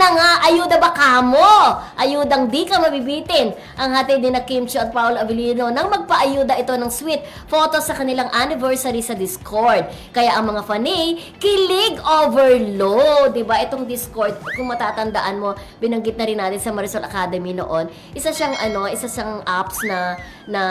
na nga, ayuda ba kamo? Ayudang di ka mabibitin. Ang hati din na Kim Chiu at Paolo Avellino nang magpaayuda ito ng sweet photos sa kanilang anniversary sa Discord. Kaya ang mga fanay, kilig overload. Diba? Itong Discord, kung matatandaan mo, binanggit na rin natin sa Marisol Academy noon. Isa siyang ano, isa siyang apps na na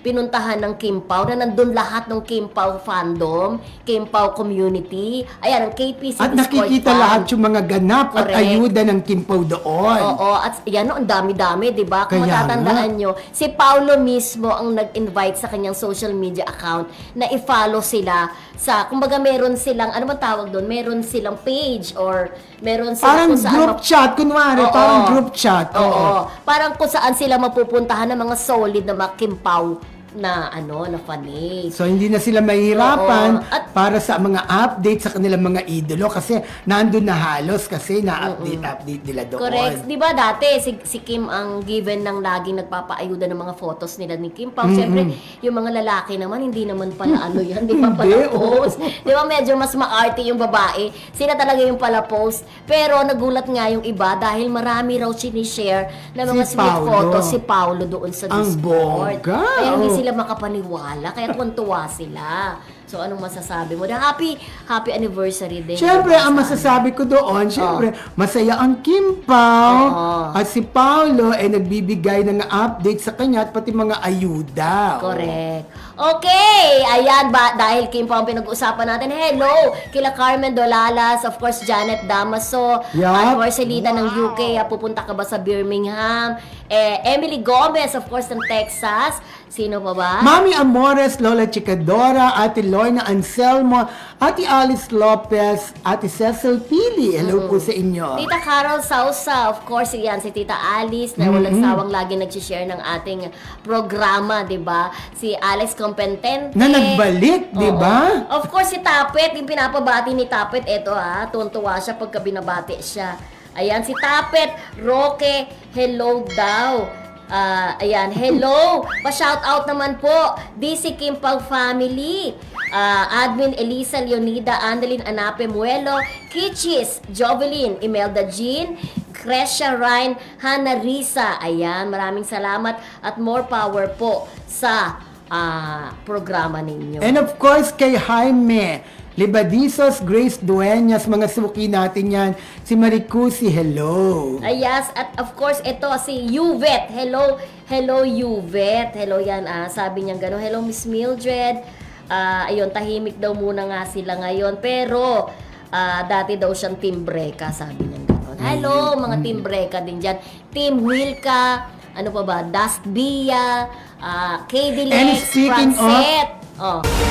pinuntahan ng Kim Pao na nandun lahat ng Kim Pao fandom, Kim Pao community. Ayan, ang KPC At nakikita fan. lahat yung mga ganap at Correct. ayuda ng Kimpaw doon. Oo, at yan, ang dami-dami, di ba? Kung Kaya matatandaan nyo, si Paulo mismo ang nag-invite sa kanyang social media account na i-follow sila sa, kumbaga meron silang, ano man tawag doon, meron silang page or meron silang Parang kung saan group chat, kunwari, Oo. parang group chat. Oo. Oo. Parang kung saan sila mapupuntahan ng mga solid na mga kimpaw na ano, na fanay. So hindi na sila mahihirapan Oo. At- para sa mga update sa kanilang mga idolo kasi nandun na halos kasi na-update update nila doon. Correct. Di ba dati, si, si Kim ang given ng laging nagpapaayuda ng mga photos nila ni Kim Pao. Siyempre, yung mga lalaki naman, hindi naman pala ano yan. Di ba pala Hindi, oo. post? Di ba medyo mas maarte yung babae? Sila talaga yung pala post. Pero nagulat nga yung iba dahil marami raw sinishare na mga Si sweet Paolo. photos si Paolo doon sa Ang Discord. bongga, Kaya hindi sila makapaniwala. Kaya tuwan-tuwa sila. So, anong masasabi mo? Na happy, happy anniversary din. Siyempre, ang sa- masasabi ko doon, siyempre, masaya ang Kim Pao Oo. at si Paolo ay nagbibigay ng update sa kanya at pati mga ayuda. Correct. Okay, ayan ba dahil Kim pa ang pinag-uusapan natin. Hello kila Carmen Dolalas, of course Janet Damaso, Yup. at Marcelita ng UK. Ah, Pupunta ka ba sa Birmingham? Eh, Emily Gomez, of course, ng Texas. Sino pa ba? Mami Amores, Lola Chicadora, Ate Lorna Anselmo, Ate Alice Lopez, Ate Cecil Pili. Hello po sa inyo. Tita Carol Sausa, of course, yan si Tita Alice na walang sawang lagi nag-share ng ating programa, 'di ba? Si Alex Competente. Na nagbalik, di Oo. ba? Of course, si Tapet, yung pinapabati ni Tapet, eto ha, tuntuwa siya pagka binabati siya. Ayan, si Tapet, Roque, hello daw. Ah, ayan, hello! Pa-shout out naman po, DC Kimpag Family, ah, Admin Elisa Leonida, Andalin Anape Muelo, Kichis, Jovelyn, Imelda Jean, Crescia Ryan, Hannah Risa. Ayan, maraming salamat. At more power po sa ah, programa ninyo. And of course, kay Jaime, Libadizos, Grace Dueñas, mga suki natin yan. Si Maricusi, hello. Ay, yes, at of course, ito si Yuvet. Hello, hello Yuvet. Hello yan, ah, sabi niya gano'n. Hello Miss Mildred. Ah, ayun, tahimik daw muna nga sila ngayon. Pero, ah, dati daw siyang Team Breka, sabi niya gano'n. Hello, mga Team Breka din dyan. Team Wilka, ano pa ba, Dust Bia, ah, KD And Lex, speaking of-. Oh.